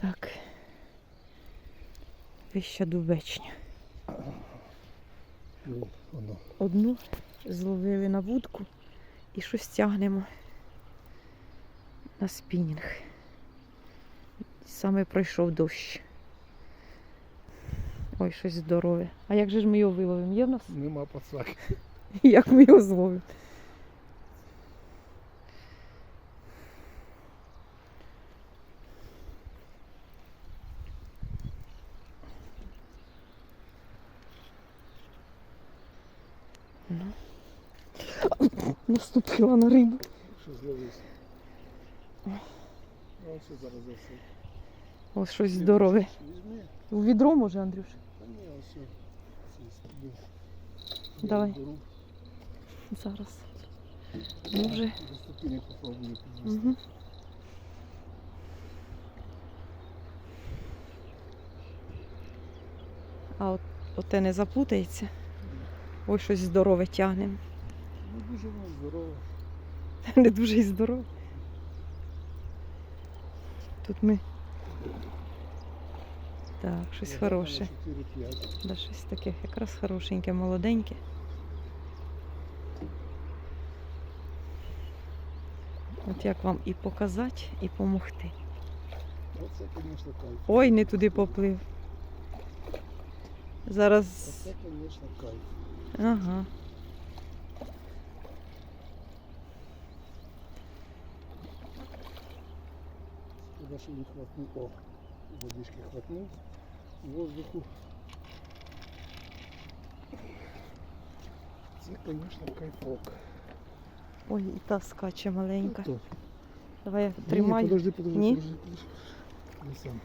Так. Вища дубечня. Ну. Одну зловили на вудку і щось тягнемо на спінінг. Саме пройшов дощ. Ой, щось здорове. А як же ж ми його виловимо? Є в нас? Нема пацаки. Як ми його зловимо? Ну. Наступила на рибу. Що зловився. А он що зараз за все? Ось щось здорове. У відро може, Андрюш? Та ні, ось все. Давай. Зараз. Ну вже. До попробую. Угу. А от, оте не запутається. Ой, щось здорове тягнемо. Ну дуже воно здорово. Не дуже й здорове. Тут ми. Так, щось хороше. 4-5. Да, щось таке якраз хорошеньке, молоденьке. От як вам і показати, і. Оце, кайф. Ой, не туди поплив. Зараз. Оце, звісно, кайф. Ага. Хіба що не. О, водички хватнув. Воздуху. Це, звісно, кайфок. Ой, і та скаче маленька. Ну. Давай я Ні, подожди, подожди, Ні? подожди, подожди. Я сам.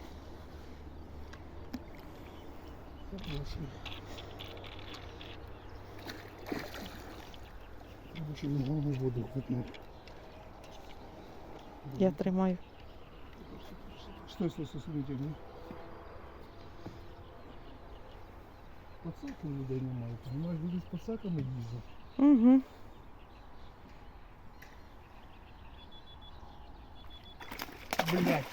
Хорошо. Голову воду. Я тримаю. Стой, стой, стой, стой, не тягни. Пацаки людей немає. Понимаєш, люди з пацаками їздять. Угу. Блять.